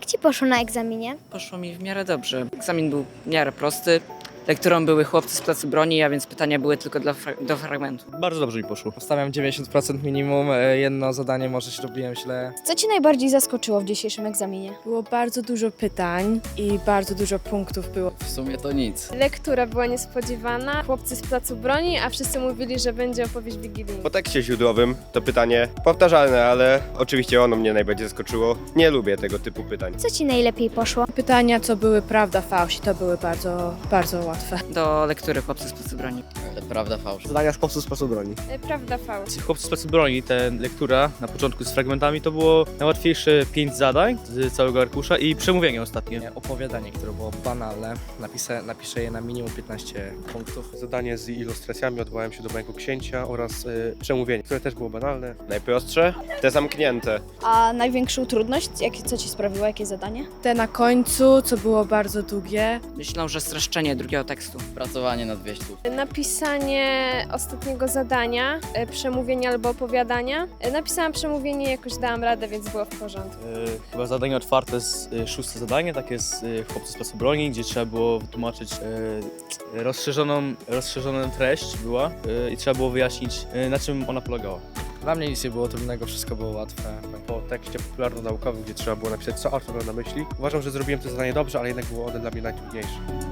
Jak ci poszło na egzaminie? Poszło mi w miarę dobrze. Egzamin był w miarę prosty. Lekturą były chłopcy z placu broni, a więc pytania były tylko dla fra- do fragmentu. Bardzo dobrze mi poszło. Stawiam 90% minimum, e, jedno zadanie może zrobiłem źle. Co Cię najbardziej zaskoczyło w dzisiejszym egzaminie? Było bardzo dużo pytań i bardzo dużo punktów było. W sumie to nic. Lektura była niespodziewana. Chłopcy z placu broni, a wszyscy mówili, że będzie opowieść wigilijna. Po tekście źródłowym to pytanie powtarzalne, ale oczywiście ono mnie najbardziej zaskoczyło. Nie lubię tego typu pytań. Co ci najlepiej poszło? Pytania, co były prawda, fałsz, to były bardzo, bardzo łatwe. Do lektury chłopcy z placu broni. Ale prawda fałsz. Zadania z chłopców z placu broni. E, Prawda, fałsz. Chłopcy z placu broni, ta lektura na początku z fragmentami to było najłatwiejsze pięć zadań z całego arkusza i przemówienie ostatnie. Nie, Opowiadanie, które było banalne, napiszę, napiszę je na minimum 15 punktów. Zadanie z ilustracjami odwołałem się do mojego księcia oraz y, przemówienie, które też było banalne. Najprostsze? Te zamknięte. A największą trudność, jak, co Ci sprawiło, jakie zadanie? Te na końcu, co było bardzo długie. Myślą, że streszczenie drugiego tekstu. Pracowanie nad wieśtów. Napisanie ostatniego zadania, e, przemówienia albo opowiadania. E, Napisałam przemówienie, jakoś dałam radę, więc było w porządku. E, Chyba zadanie otwarte z e, szóste zadanie, takie z e, chłopcy z placu broni, gdzie trzeba było wytłumaczyć e, rozszerzoną, rozszerzoną treść była e, i trzeba było wyjaśnić e, na czym ona polegała. Dla mnie nic nie było trudnego, wszystko było łatwe. Po tekście popularno-naukowym, gdzie trzeba było napisać, co autor miał na myśli. Uważam, że zrobiłem to zadanie dobrze, ale jednak było one dla mnie najtrudniejsze.